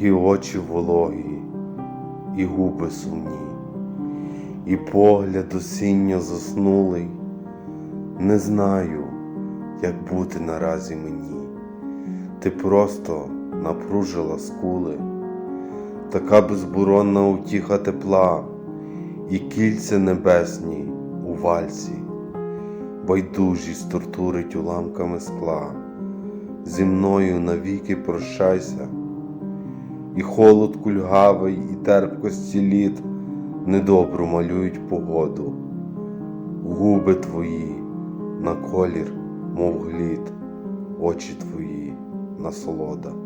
і очі вологі, і губи сумні, і погляд осінньо заснулий. Не знаю, як бути наразі мені. Ти просто напружила скули, така безборонна утіха тепла, і кільця небесні у вальсі, байдужість тортурить уламками скла. Зі мною навіки прощайся, і холод кульгавий, і терпкості літ недобру малюють погоду. Губи твої на колір, мов глід, очі твої насолода.